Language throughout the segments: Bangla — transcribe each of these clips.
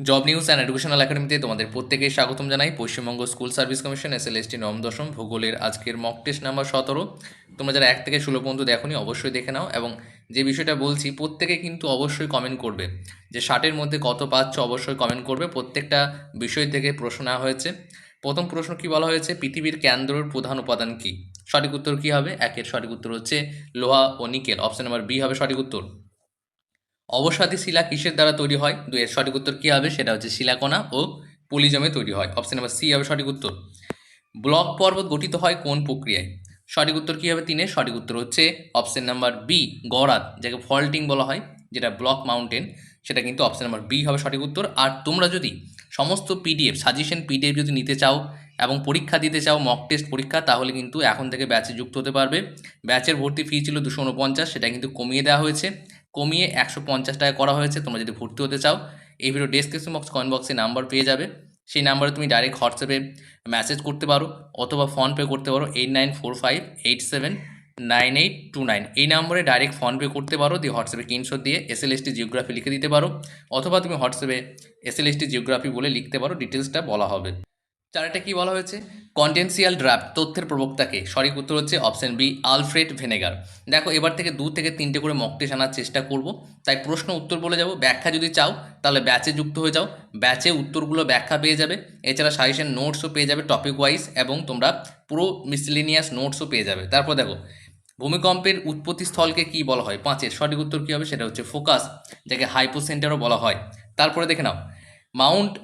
জব নিউজ অ্যান্ড এডুকেশনাল একাডেমিতে তোমাদের প্রত্যেকেই স্বাগতম জানাই। Paschimbanga school service commission S L ST নবম দশম, ভূগোলের আজকের মক টেস্ট নাম্বার সতেরো। তোমরা যারা এক থেকে ষোলো পর্যন্ত দেখোনি, অবশ্যই দেখে নাও এবং যে বিষয়টা বলছি, প্রত্যেকে কিন্তু অবশ্যই কমেন্ট করবে। যে ষাটের মধ্যে কত পাচ্ছ, অবশ্যই কমেন্ট করবে। প্রত্যেকটা বিষয় থেকে প্রশ্ন নেওয়া হয়েছে। প্রথম প্রশ্ন কি বলা হয়েছে? পৃথিবীর কেন্দ্রের প্রধান উপাদান কি? সঠিক উত্তর কি হবে? একের সঠিক উত্তর হচ্ছে লোহা ও নিকেল। অপশন নাম্বার বি হবে সঠিক উত্তর। অবসাদী শিলা কিসের দ্বারা তৈরি হয়? দুইয়ের সঠিক উত্তর কী হবে? সেটা হচ্ছে শিলাকণা ও পলিজমে তৈরি হয়। অপশন নাম্বার সি হবে সঠিক উত্তর। ব্লক পর্বত গঠিত হয় কোন প্রক্রিয়ায়? সঠিক উত্তর কী হবে তিনের? সঠিক উত্তর হচ্ছে অপশন নাম্বার বি গড়াত যাকে ফল্টিং বলা হয়, যেটা ব্লক মাউন্টেন সেটা কিন্তু অপশন নাম্বার বি হবে সঠিক উত্তর। আর তোমরা যদি সমস্ত পিডিএফ সাজেশন পিডিএফ যদি নিতে চাও এবং পরীক্ষা দিতে চাও মক টেস্ট পরীক্ষা, তাহলে কিন্তু এখন থেকে ব্যাচে যুক্ত হতে পারবে। ব্যাচের ভর্তি ফি ছিল দুশো উনপঞ্চাশ, সেটা কিন্তু কমিয়ে দেওয়া হয়েছে। কমিয়ে একশো পঞ্চাশ টাকা করা হয়েছে। তোমরা যদি ভর্তি হতে চাও, এই ভিডিও ডেসক্রিপশন বক্স কমেন্ট বক্সে নাম্বার পেয়ে যাবে। সেই নাম্বারে তুমি ডাইরেক্ট হোয়াটসঅ্যাপে মেসেজ করতে পারো অথবা ফোনপে করতে পারো eight nine four five eight seven nine eight two nine এই নম্বরে ডাইরেক্ট ফোনপে করতে পারো, দিয়ে হোয়াটসঅ্যাপে স্ক্রিনশট দিয়ে এস এল এসটি জিওগ্রাফি লিখে দিতে পারো। অথবা তুমি হোয়াটসঅ্যাপে এস এল এসটি জিওগ্রাফি বলে লিখতে পারো ডিটেলসটা বলা হবে। চারটা কি বলা হয়েছে? কন্টেন্সিয়াল ড্রাফট তথ্যের প্রবক্তাকে। সঠিক উত্তর হচ্ছে অপশন বি আলফ্রেড ভেনেগার দেখো, এবার থেকে দু থেকে তিনটে করে মক টেস্ট আনার চেষ্টা করব। তাই প্রশ্ন উত্তর বলে যাব। ব্যাখ্যা যদি চাও, তাহলে ব্যাচে যুক্ত হয়ে যাও। ব্যাচে উত্তরগুলো ব্যাখ্যা পেয়ে যাবে। এছাড়া সাজেশন নোটসও পেয়ে যাবে টপিক ওয়াইজ এবং তোমরা পুরো মিসলিনিয়াস নোটসও পেয়ে যাবে। তারপর দেখো, ভূমিকম্পের উৎপত্তি স্থলকে কি বলা হয়? পাঁচের। সঠিক উত্তর কী হবে? সেটা হচ্ছে ফোকাস যাকে হাইপোসেন্টারও বলা হয়। তারপরে দেখে নাও মাউন্ট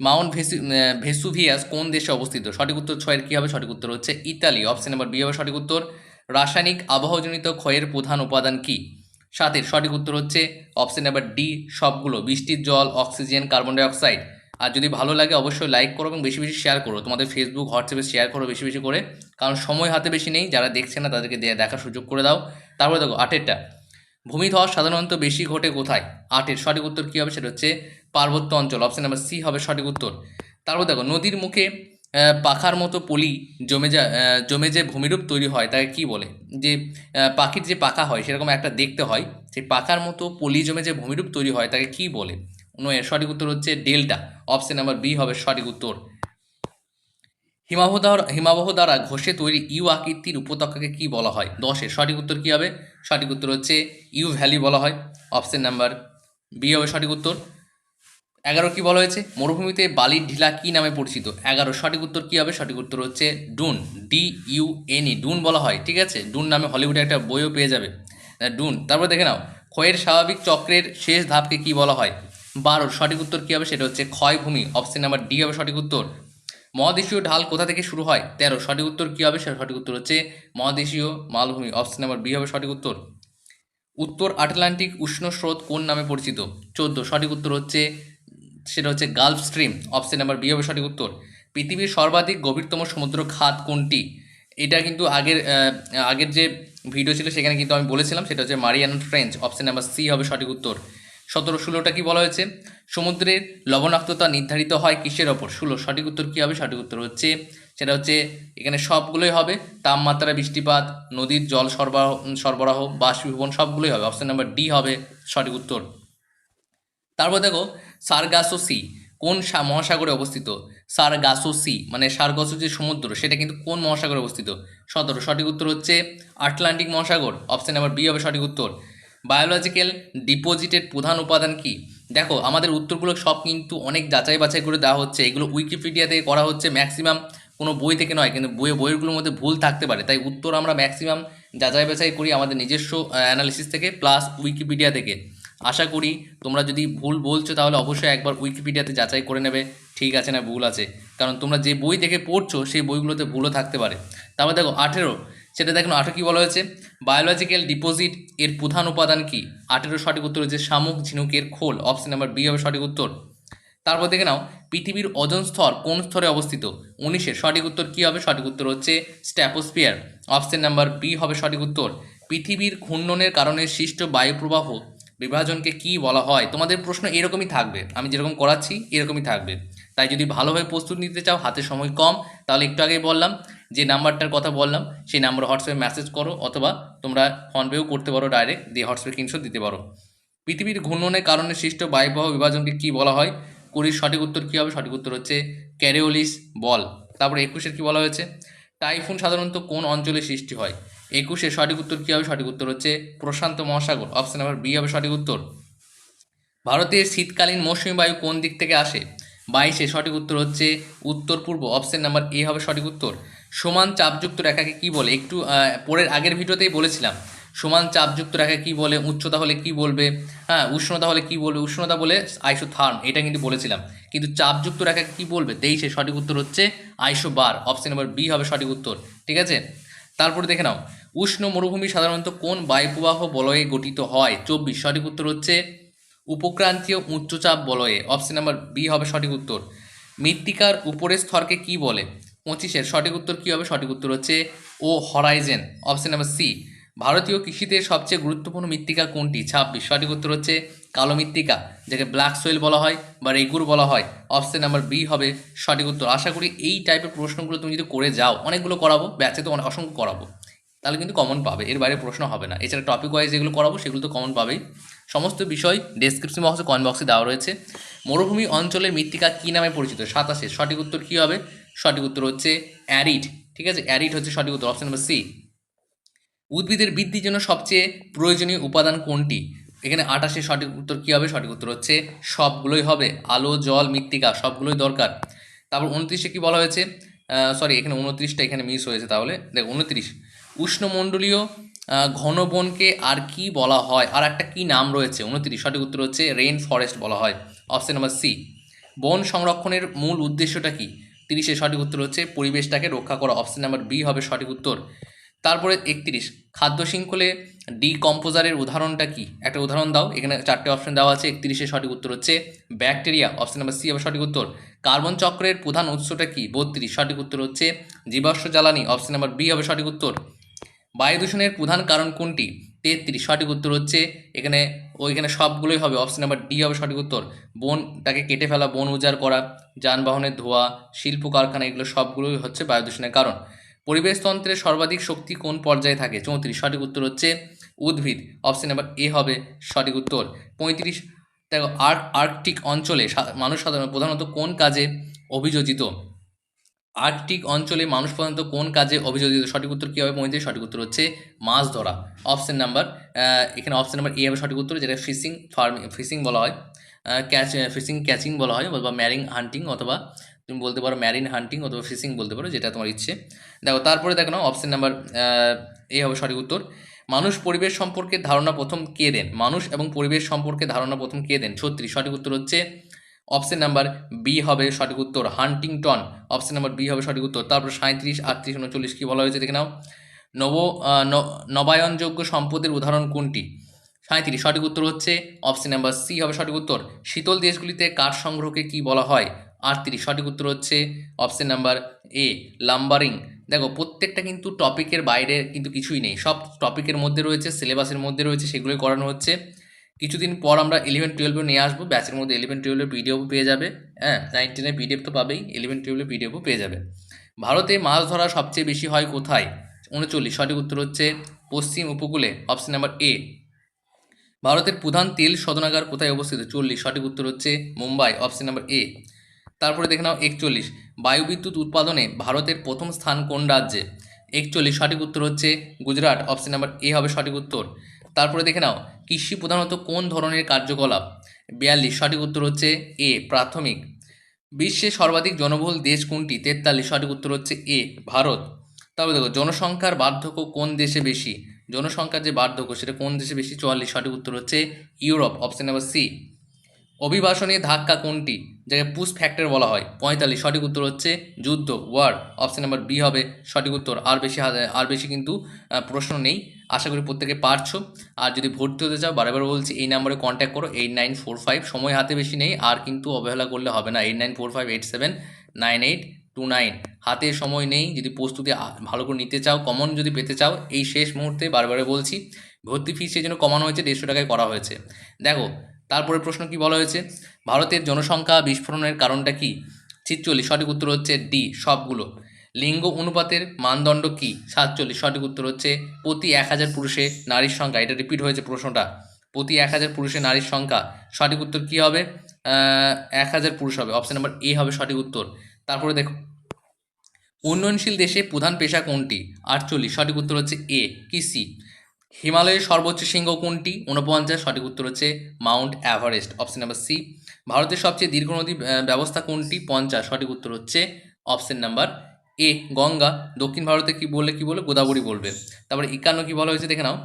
মাউন্ট ভেসু ভেসুভিয়াস কোন দেশে অবস্থিত? সঠিক উত্তর ছয়ের কী হবে? সঠিক উত্তর হচ্ছে ইতালি। অপশন নাম্বার বি হবে সঠিক উত্তর। রাসায়নিক আবহাওয়াজনিত ক্ষয়ের প্রধান উপাদান কি? সাতের সঠিক উত্তর হচ্ছে অপশন নাম্বার ডি সবগুলো। বৃষ্টির জল অক্সিজেন কার্বন ডাইঅক্সাইড আর যদি ভালো লাগে অবশ্যই লাইক করো এবং বেশি বেশি শেয়ার করো। তোমাদের ফেসবুক হোয়াটসঅ্যাপে শেয়ার করো বেশি বেশি করে। কারণ সময় হাতে বেশি নেই। যারা দেখছে না, তাদেরকে দেখার সুযোগ করে দাও। তারপরে দেখো আটেরটা। ভূমিধস সাধারণত বেশি ঘটে কোথায়? আটের সঠিক উত্তর কী হবে? সেটা হচ্ছে পার্বত্য অঞ্চল। অপশন নাম্বার সি হবে সঠিক উত্তর। তারপর দেখো, নদীর মুখে পাখার মতো পলি জমে যা জমে যে ভূমিরূপ তৈরি হয়, তাকে কি বলে? যে পাখির যে পাখা হয়, সেরকম একটা দেখতে হয়। সেই পাখার মতো পলি জমে যে ভূমিরূপ তৈরি হয়, তাকে কি বলে? নয় সঠিক উত্তর হচ্ছে ডেল্টা। অপশান নাম্বার বি হবে সঠিক উত্তর। হিমাবহ দ্বারা হিমাবহ দ্বারা ঘষে তৈরি ইউ আকৃতির উপত্যকাকে কি বলা হয়? দশের সঠিক উত্তর কী হবে? সঠিক উত্তর হচ্ছে ইউ ভ্যালি বলা হয়। অপশন নাম্বার বি হবে সঠিক উত্তর। এগারো কি বলা হয়েছে? মরুভূমিতে বালির ঢিলা কি নামে পরিচিত? এগারো সঠিক উত্তর কী হবে? সঠিক উত্তর হচ্ছে dune. D U N E dune বলা হয়, ঠিক আছে? ডুন নামে হলিউডে একটা বইও পেয়ে যাবে। ডুন। তারপর দেখে নাও। ক্ষয়ের স্বাভাবিক চক্রের শেষ ধাপকে কি বলা হয়? বারোর সঠিক উত্তর কী হবে? সেটা হচ্ছে ক্ষয়ভূমি অপশন নাম্বার ডি হবে সঠিক উত্তর। মহাদেশীয় ঢাল কোথা থেকে শুরু হয়? তেরো, সঠিক উত্তর কী হবে? সেটা সঠিক উত্তর হচ্ছে মহাদেশীয় মালভূমি। অপশন নাম্বার বি হবে সঠিক উত্তর। উত্তর আটলান্টিক উষ্ণ স্রোত কোন নামে পরিচিত? চোদ্দ, সঠিক উত্তর হচ্ছে, সেটা হচ্ছে Gulf Stream. Option number B হবে সঠিক উত্তর। পৃথিবীর সর্বাধিক গভীরতম সমুদ্র খাত কোনটি? এটা কিন্তু আগের আগের যে ভিডিও ছিল, সেখানে কিন্তু আমি বলেছিলাম, সেটা হচ্ছে Mariana Trench. Option number C হবে সঠিক উত্তর। সতেরো ষোলোটা কি বলা হয়েছে? সমুদ্রের লবণাক্ততা নির্ধারিত হয় কিসের ওপর? ষোলো, সঠিক উত্তর কী হবে? সঠিক উত্তর হচ্ছে, সেটা হচ্ছে এখানে সবগুলোই হবে, তাপমাত্রা, বৃষ্টিপাত, নদীর জল সরবরাহ সরবরাহ, বাষ্পীভবন সবগুলোই হবে। অপশান নাম্বার ডি হবে সঠিক উত্তর। তারপর দেখো সারগাসো সি কোন মহাসাগরে অবস্থিত? সারগাসো সি মানে সারগাসো যে সমুদ্র, সেটা কিন্তু কোন মহাসাগরে অবস্থিত? সতেরো, সঠিক উত্তর হচ্ছে আটলান্টিক মহাসাগর। অপশন নাম্বার বি হবে সঠিক উত্তর। বায়োলজিক্যাল ডিপোজিটের প্রধান উপাদান কি? দেখো, আমাদের উত্তরগুলো সব কিন্তু অনেক যাচাই বাছাই করে দেওয়া হচ্ছে। এগুলো উইকিপিডিয়া থেকে করা হচ্ছে। ম্যাক্সিমাম কোনো বই থেকে নয়, কিন্তু বইয়ে বইয়েরগুলোর মধ্যে ভুল থাকতে পারে। তাই উত্তর আমরা ম্যাক্সিমাম যাচাই বাছাই করি আমাদের নিজস্ব অ্যানালিসিস থেকে প্লাস উইকিপিডিয়া থেকে। আশা করি তোমরা যদি ভুল বলছো তাহলে অবশ্যই একবার উইকিপিডিয়াতে যাচাই করে নেবে। ঠিক আছে না ভুল আছে? কারণ তোমরা যে বই দেখে পড়ছো, সেই বইগুলোতে ভুলও থাকতে পারে। তারপর দেখো, আঠেরো। সেটা দেখো আঠেরো কী বলা হয়েছে? বায়োলজিক্যাল ডিপোজিট এর প্রধান উপাদান কি? আঠেরো সঠিক উত্তর হচ্ছে শামুক, ঝিনুকের খোল। অপশন নাম্বার বি হবে সঠিক উত্তর। তারপর দেখে নাও, পৃথিবীর ওজন স্তর কোন স্তরে অবস্থিত? উনিশের সঠিক উত্তর কী হবে? সঠিক উত্তর হচ্ছে স্ট্যাপোস্পিয়ার অপশন নাম্বার বি হবে সঠিক উত্তর। পৃথিবীর ঘূর্ণনের কারণে সৃষ্ট বায়ুপ্রবাহ বিভাজনকে কি বলা হয়? তোমাদের প্রশ্ন এরকমই থাকবে। আমি যেরকম করাচ্ছি, এরকমই থাকবে। তাই যদি ভালোভাবে প্রস্তুত নিতে চাও, হাতে সময় কম, তাহলে একটু আগেই বললাম যে নাম্বারটার কথা বললাম, সেই নাম্বার হোয়াটসঅ্যাপে মেসেজ করো অথবা তোমরা ফোনপেও করতে পারো ডাইরেক্ট দিয়ে হোয়াটসঅ্যাপে স্ক্রিনশট দিতে পারো। পৃথিবীর ঘূর্ণনের কারণে সৃষ্ট বায়ুপ্রবাহ বিভাজনকে কি বলা হয়? কুড়ির সঠিক উত্তর কী হবে? সঠিক উত্তর হচ্ছে ক্যারিওলিস বল। তারপরে একুশের কী বলা হয়েছে? টাইফুন সাধারণত কোন অঞ্চলে সৃষ্টি হয়? একুশে সঠিক উত্তর কী হবে? সঠিক উত্তর হচ্ছে প্রশান্ত মহাসাগর। অপশন নাম্বার বি হবে সঠিক উত্তর। ভারতের শীতকালীন মৌসুমী বায়ু কোন দিক থেকে আসে? বাইশে সঠিক উত্তর হচ্ছে উত্তর পূর্ব অপশন নাম্বার এ হবে সঠিক উত্তর। সমান চাপযুক্ত রেখাকে কি বলে? একটু পরের আগের ভিডিওতেই বলেছিলাম। সমান চাপযুক্ত রেখা কি বলে? উচ্চতা হলে কি বলবে? হ্যাঁ উষ্ণতা হলে কি বলবে? উষ্ণতা বলে আইসোথার্ম এটা কিন্তু বলেছিলাম। কিন্তু চাপযুক্ত রেখাকে কি বলবে? তেইশে সঠিক উত্তর হচ্ছে আইসো বার অপশন নাম্বার বি হবে সঠিক উত্তর, ঠিক আছে? তারপরে দেখে নাও। উষ্ণ মরুভূমি সাধারণত কোন বায়ুপ্রবাহ বলয়ে গঠিত হয়? চব্বিশ, সঠিক উত্তর হচ্ছে উপক্রান্তীয় উচ্চচাপ বলয়ে অপশন নাম্বার বি হবে সঠিক উত্তর। মৃত্তিকার উপরের স্তরকে কি বলে? পঁচিশের সঠিক উত্তর কী হবে? সঠিক উত্তর হচ্ছে O horizon option number C ভারতীয় কৃষিতে সবচেয়ে গুরুত্বপূর্ণ মৃত্তিকা কোনটি? ছাব্বিশ। সঠিক উত্তর হচ্ছে কালো মৃত্তিকা, যাকে ব্ল্যাক সোয়েল বলা হয় বা রেগুর বলা হয়। অপশন নাম্বার বি হবে সঠিক উত্তর। আশা করি এই টাইপের প্রশ্নগুলো তুমি যদি করে যাও, অনেকগুলো করাবো ব্যাচে তো অনেক অসংখ্য করাবো, তাহলে কিন্তু কমন পাবে। এর বাইরে প্রশ্ন হবে না। এছাড়া টপিক ওয়াইজ যেগুলো করাবো, সেগুলো তো কমন পাবেই। সমস্ত বিষয় ডেসক্রিপশন বক্সে কমেন্ট বক্সে দেওয়া রয়েছে। মরুভূমি অঞ্চলের মৃত্তিকা কী নামে পরিচিত? সাতাশে সঠিক উত্তর কী হবে? সঠিক উত্তর হচ্ছে অ্যারিড, ঠিক আছে? অ্যারিড হচ্ছে সঠিক উত্তর অপশন নাম্বার সি উদ্ভিদের বৃদ্ধির জন্য সবচেয়ে প্রয়োজনীয় উপাদান কোনটি? এখানে আটাশে সঠিক উত্তর কী হবে? সঠিক উত্তর হচ্ছে সবগুলোই হবে। আলো, জল, মৃত্তিকা, সবগুলোই দরকার। তারপর উনত্রিশে কী বলা হয়েছে? সরি এখানে উনত্রিশটা এখানে মিস হয়েছে তাহলে। দেখ, উনত্রিশ। উষ্ণমণ্ডলীয় ঘন বনকে আর কি বলা হয়? আর একটা কি নাম রয়েছে? উনত্রিশ। সঠিক উত্তর হচ্ছে রেইন ফরেস্ট বলা হয়। অপশন নাম্বার সি বন সংরক্ষণের মূল উদ্দেশ্যটা কি? তিরিশে সঠিক উত্তর হচ্ছে পরিবেশটাকে রক্ষা করা। অপশন নাম্বার বি হবে সঠিক উত্তর। তারপরে একত্রিশ। খাদ্য শৃঙ্খলে ডিকম্পোজারের উদাহরণটা কি? একটা উদাহরণ দাও। এখানে চারটে অপশন দেওয়া আছে। একত্রিশে সঠিক উত্তর হচ্ছে ব্যাকটেরিয়া অপশন নাম্বার সি হবে সঠিক উত্তর। কার্বন চক্রের প্রধান উৎসটা কি? বত্রিশ। সঠিক উত্তর হচ্ছে জীবাশ্ম জ্বালানি। অপশন নাম্বার বি হবে সঠিক উত্তর। বায়ু দূষণের প্রধান কারণ কোনটি? তেত্রিশ, সঠিক উত্তর হচ্ছে এখানে, ওইখানে সবগুলোই হবে অপশন নাম্বার ডি হবে সঠিক উত্তর। বনটাকে কেটে ফেলা, বন উজাড় করা যানবাহনের ধোঁয়া, শিল্প কারখানা, এগুলো সবগুলোই হচ্ছে বায়ু দূষণের কারণ পরিবেশতন্ত্রের সর্বাধিক শক্তি কোন পর্যায়ে থাকে? চৌত্রিশ, সঠিক উত্তর হচ্ছে উদ্ভিদ। অপশন নাম্বার এ হবে সঠিক উত্তর। পঁয়ত্রিশ, দেখো আর্কটিক অঞ্চলে মানুষ সাধারণত প্রধানত কোন কাজে অভিযোজিত? আর্কটিক অঞ্চলে মানুষ প্রধানত কোন কাজে অভিযোজিত? সঠিক উত্তর কী হবে পঁয়ত্রিশ সঠিক উত্তর হচ্ছে মাছ ধরা। অপশন নাম্বার এখানে অপশন নাম্বার এ হবে সঠিক উত্তর যেটা ফিশিং ফার্মিং ফিশিং বলা হয়। ক্যাচ ফিশিং ক্যাচিং বলা হয়, অথবা ম্যারিং হান্টিং অথবা তুমি বলতে পারো ম্যারিন হান্টিং অথবা ফিশিং বলতে পারো, যেটা তোমার ইচ্ছে। দেখো, তারপরে দেখো না অপশন নাম্বার এ হবে সঠিক উত্তর। মানুষ পরিবেশ সম্পর্কে ধারণা প্রথম কে দেন? মানুষ এবং পরিবেশ সম্পর্কে ধারণা প্রথম কে দেন? ছত্রিশ। সঠিক উত্তর হচ্ছে অপশন নাম্বার বি হবে সঠিক উত্তর হান্টিংটন অপশন নাম্বার বি হবে সঠিক উত্তর। তারপর সাঁত্রিশ আটত্রিশ, উনচল্লিশ কী বলা হয়েছে দেখে নাও। নব নবায়নযোগ্য সম্পদের উদাহরণ কোনটি? সাঁত্রিশ সঠিক উত্তর হচ্ছে অপশন নাম্বার সি হবে সঠিক উত্তর। শীতল দেশগুলিতে কাঠ সংগ্রহকে কি বলা হয়? আটত্রিশ, সঠিক উত্তর হচ্ছে অপশন নাম্বার এ লাম্বারিং দেখো, প্রত্যেকটা কিন্তু টপিকের বাইরে কিন্তু কিছুই নেই। সব টপিকের মধ্যে রয়েছে সিলেবাসের মধ্যে রয়েছে, সেগুলোই করানো হচ্ছে। কিছুদিন পর আমরা ইলেভেন টুয়েলভে নিয়ে আসব। ব্যাচের মধ্যে ইলেভেন টুয়েলভের পিডিএফ পেয়ে যাবে। হ্যাঁ নাইন টেনের পিডিএফ তো পাবেই। ইলেভেন টুয়েলভের পিডিএফও পেয়ে যাবে। ভারতে মাছ ধরা সবচেয়ে বেশি হয় কোথায়? উনচল্লিশ, সঠিক উত্তর হচ্ছে পশ্চিম উপকূলে অপশন নাম্বার এ ভারতের প্রধান তেল শোধনাগার কোথায় অবস্থিত? চল্লিশ, সঠিক উত্তর হচ্ছে মুম্বাই অপশন নাম্বার এ তারপরে দেখে নাও একচল্লিশ। বায়ুবিদ্যুৎ উৎপাদনে ভারতের প্রথম স্থান কোন রাজ্যে? একচল্লিশ, সঠিক উত্তর হচ্ছে গুজরাট অপশন নাম্বার এ হবে সঠিক উত্তর। তারপরে দেখে নাও, কৃষি প্রধানত কোন ধরনের কার্যকলাপ? বিয়াল্লিশ, সঠিক উত্তর হচ্ছে এ, প্রাথমিক। বিশ্বে সর্বাধিক জনবহুল দেশ কোনটি? তেতাল্লিশ, সঠিক উত্তর হচ্ছে এ, ভারত। তারপরে দেখো, জনসংখ্যার বার্ধক্য কোন দেশে বেশি? জনসংখ্যার যে বার্ধক্য, সেটা কোন দেশে বেশি? চুয়াল্লিশ, সঠিক উত্তর হচ্ছে ইউরোপ, অপশন নাম্বার সি। অভিবাসনে ধাক্কা কোনটি? যাকে পুশ ফ্যাক্টর বলা হয়। পঁয়তাল্লিশ, সঠিক উত্তর হচ্ছে যুদ্ধ, ওয়ার। অপশন নাম্বার বি হবে সঠিক উত্তর। আর বেশি আর বেশি কিন্তু প্রশ্ন নেই। আশা করি প্রত্যেকে পারছ। আর যদি ভর্তি হতে চাও, বারবার বলছি, এই নাম্বারে কন্ট্যাক্ট করো এইট নাইন ফোর ফাইভ সময় হাতে বেশি নেই, আর কিন্তু অবহেলা করলে হবে না। Eight nine four five eight seven nine eight two nine হাতে সময় নেই, যদি প্রস্তুতি ভালো করে নিতে চাও কমন যদি পেতে চাও, এই শেষ মুহূর্তে বারবারে বলছি, ভর্তি ফিস সেই জন্য কমানো হয়েছে, দেড়শো টাকায় করা হয়েছে। দেখো তারপরে প্রশ্ন কি বলা হয়েছে? ভারতের জনসংখ্যা বিস্ফোরণের কারণটা কি? ছিচল্লিশ সঠিক উত্তর হচ্ছে ডি, সবগুলো। লিঙ্গ অনুপাতের মানদণ্ড কি? সাতচল্লিশ, সঠিক উত্তর হচ্ছে প্রতি এক হাজার পুরুষে নারীর সংখ্যা। এটা রিপিট হয়েছে প্রশ্নটা। প্রতি এক হাজার পুরুষে নারীর সংখ্যা, সঠিক উত্তর কি হবে? এক হাজার পুরুষ হবে। অপশন নাম্বার এ হবে সঠিক উত্তর। তারপরে দেখো। উন্নয়নশীল দেশে প্রধান পেশা কোনটি? আটচল্লিশ, সঠিক উত্তর হচ্ছে এ কৃষি। হিমালয়ের সর্বোচ্চ শৃঙ্গ কোনটি? উনপঞ্চাশ সঠিক উত্তর হচ্ছে Mount Everest option number C ভারতের সবচেয়ে দীর্ঘ নদী ব্যবস্থা কোনটি? পঞ্চাশ, সঠিক উত্তর হচ্ছে অপশন নাম্বার এ গঙ্গা। দক্ষিণ ভারতে কি বললে কি বলবে? গোদাবরী বলবে। তারপরে একান্ন কি বলা হয়েছে? দেখে নাও।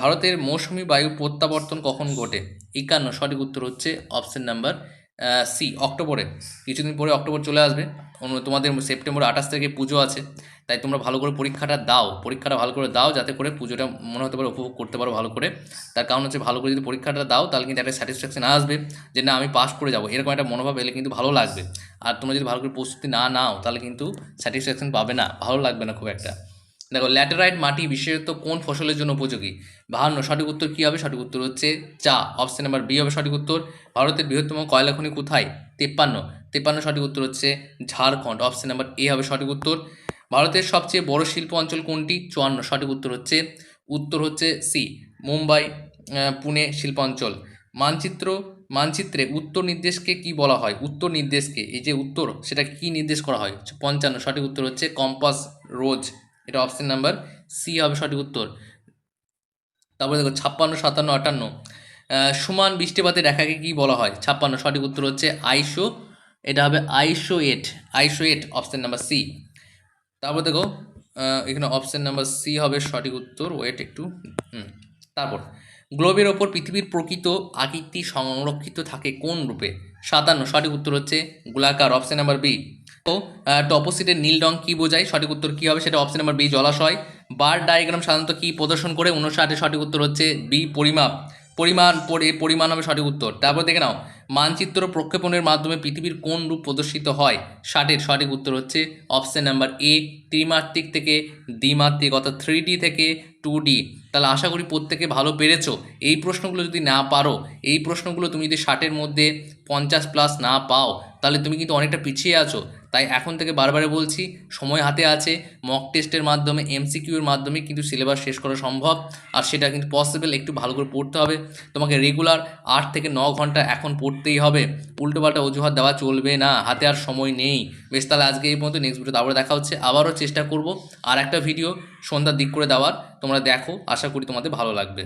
ভারতের মৌসুমি বায়ু প্রত্যাবর্তন কখন ঘটে? একান্ন, সঠিক উত্তর হচ্ছে অপশন নাম্বার সি, অক্টোবরে। কিছুদিন পরে অক্টোবর চলে আসবে। তোমাদের সেপ্টেম্বর আঠাশ তারিখে পুজো আছে। তাই তোমরা ভালো করে পরীক্ষাটা দাও। পরীক্ষাটা ভালো করে দাও যাতে করে পুজোটা মনে হতে পারে উপভোগ করতে পারো ভালো করে। তার কারণ হচ্ছে ভালো করে যদি পরীক্ষাটা দাও, তাহলে কিন্তু একটা স্যাটিসফ্যাকশন আসবে যে না, আমি পাস করে যাব। এরকম একটা মনোভাব এলে কিন্তু ভালো লাগবে। আর তোমরা যদি ভালো করে প্রস্তুতি না নাও, তাহলে কিন্তু স্যাটিসফ্যাকশন পাবে না। ভালো লাগবে না খুব একটা। দেখো, ল্যাটেরাইট মাটি বিশেষত কোন ফসলের জন্য উপযোগী? বাহান্ন, সঠিক উত্তর কী হবে? সঠিক উত্তর হচ্ছে চা। অপশন নাম্বার বি হবে সঠিক উত্তর। ভারতের বৃহত্তম কয়লা খনি কোথায়? তেপ্পান্ন। তেপ্পান্ন সঠিক উত্তর হচ্ছে ঝাড়খণ্ড। অপশন নাম্বার এ হবে সঠিক উত্তর। ভারতের সবচেয়ে বড় শিল্প অঞ্চল কোনটি? চুয়ান্ন, সঠিক উত্তর হচ্ছে উত্তর হচ্ছে সি, মুম্বাই পুনে শিল্পাঞ্চল মানচিত্র, মানচিত্রে উত্তর নির্দেশকে কি বলা হয়? উত্তর নির্দেশকে, এই যে উত্তর সেটা কি নির্দেশ করা হয়? পঞ্চান্ন, সঠিক উত্তর হচ্ছে কম্পাস রোজ। এটা অপশন নাম্বার সি হবে সঠিক উত্তর। তারপরে দেখো ছাপ্পান্ন, সাতান্ন, আটান্ন। সমান বৃষ্টিপাতের রেখাকে কি বলা হয়? ছাপ্পান্ন, সঠিক উত্তর হচ্ছে আইশো এটা হবে isohyet isohyet option number C তারপর দেখো এখানে অপশান নাম্বার সি হবে সঠিক উত্তর। ওয়েট একটু। হুম, তারপর। গ্লোবের ওপর পৃথিবীর প্রকৃত আকৃতি সংরক্ষিত থাকে কোন রূপে? সাতান্ন, সঠিক উত্তর হচ্ছে গোলাকার অপশন নাম্বার বি টপোসিটের নীল রং কী বোঝায়, সঠিক উত্তর কী হবে সেটা অপশন নাম্বার বি জলাশয়। বার ডায়াগ্রাম সাধারণত কী প্রদর্শন করে? উনষাটে সঠিক উত্তর হচ্ছে বি পরিমাপ। পরিমাণ, পরি- পরিমাণ হবে সঠিক উত্তর। তারপর দেখে নাও, মানচিত্র প্রক্ষেপণের মাধ্যমে পৃথিবীর কোন রূপ প্রদর্শিত হয়? ষাটের সঠিক উত্তর হচ্ছে অপশন নাম্বার এ ত্রিমাত্রিক থেকে দ্বিমাত্রিক অর্থাৎ থ্রি ডি থেকে টু ডি তাহলে আশা করি প্রত্যেকে ভালো পেরেছ। এই প্রশ্নগুলো যদি না পারো, এই প্রশ্নগুলো তুমি যদি ষাটের মধ্যে পঞ্চাশ প্লাস না পাও, তাহলে তুমি কিন্তু অনেকটা পিছিয়ে আছো। তাই এখন থেকে বারবারে বলছি, সময় হাতে আছে মক টেস্টের মাধ্যমে এমসিকিউর মাধ্যমে কিন্তু সিলেবাস শেষ করা সম্ভব। আর সেটা কিন্তু পসিবল একটু ভালো করে পড়তে হবে। তোমাকে রেগুলার আট থেকে ন ঘণ্টা এখন পড়তেই হবে। উল্টোপাল্টা অজুহাত দেওয়া চলবে না, হাতে আর সময় নেই। বেশ, তাহলে আজকে এই পর্যন্ত নেক্সট ভিডিও আবারও দেখা হচ্ছে। আবারও চেষ্টা করব আর একটা ভিডিও সন্ধ্যার দিক করে দেওয়ার। তোমরা দেখো, আশা করি তোমাদের ভালো লাগবে।